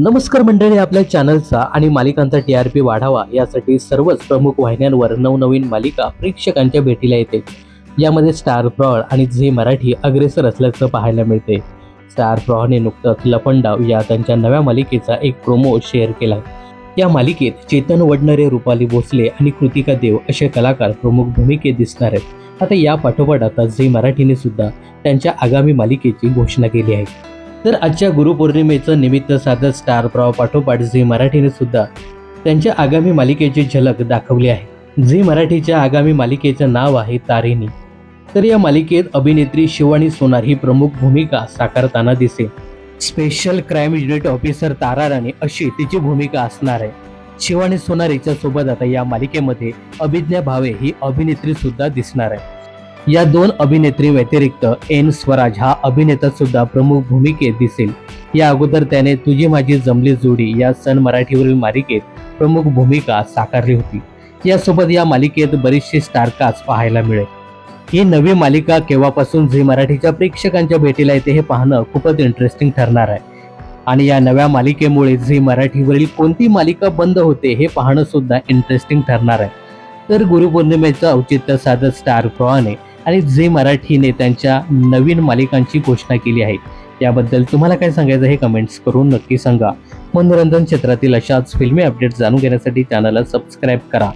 नमस्कार मंडळी आपल्या चॅनलचा आणि मालिकांचा टी आर पी वाढावा यासाठी सर्वच प्रमुख वाहिन्यांवर नवनवीन मालिका प्रेक्षकांच्या भेटीला येते. यामध्ये स्टार प्रॉड आणि झी मराठी अग्रेसर असल्याचं पाहायला मिळते. स्टार प्रॉडने नुकतंच लपंडाव या त्यांच्या नव्या मालिकेचा एक प्रोमो शेअर केला या मालिकेत चेतन वडनरे रुपाली भोसले आणि कृतिका देव असे कलाकार प्रमुख भूमिकेत दिसणार आहेत. आता या पाठोपाठ आता झी मराठीने सुद्धा त्यांच्या आगामी मालिकेची घोषणा केली आहे. तर आजच्या गुरुपौर्णिमेचं निमित्त साधत स्टार प्रवाह पाठोपाठ झी मराठीने सुद्धा त्यांच्या आगामी मालिकेची झलक दाखवली आहे. झी मराठीच्या आगामी मालिकेचं नाव आहे तारिणी. तर या मालिकेत अभिनेत्री शिवानी सोनार ही प्रमुख भूमिका साकारताना दिसेल. Special crime unit officer Tara Rani अशी तिची भूमिका असणार आहे. शिवानी सोनार हिच्यासोबत आता या मालिकेमध्ये अभिज्ञा भावे ही अभिनेत्री सुद्धा दिसणार आहे. या दोन अभिनेत्री व्यतिरिक्त एन स्वराज हा अभिनेता सुद्धा प्रमुख भूमिकेत दिसेल. या अगोदर त्याने तुझी माझी जमली जोडी या सन मराठीवरील मालिकेत प्रमुख भूमिका साकारली होती. यासोबत या मालिकेत बरीचशी स्टारकास्ट पाहायला मिळेल. ही नवी मालिका केव्हापासून झी मराठीच्या प्रेक्षकांच्या भेटीला येते हे पाहणं खूपच इंटरेस्टिंग ठरणार आहे. आणि या नव्या मालिकेमुळे झी मराठीवरील कोणती मालिका बंद होते हे पाहणं सुद्धा इंटरेस्टिंग ठरणार आहे. तर गुरुपौर्णिमेचं औचित्य साधत स्टार प्रवाने आणि जे मराठीने त्यांच्या नवीन मालिकांची घोषणा केली आहे याबद्दल तुम्हाला काय सांगायचं हे कमेंट्स करून नक्की सांगा. मनोरंजन क्षेत्रातील अशाच फिल्मी अपडेट्स जाणून घेण्यासाठी चॅनलला सबस्क्राईब करा.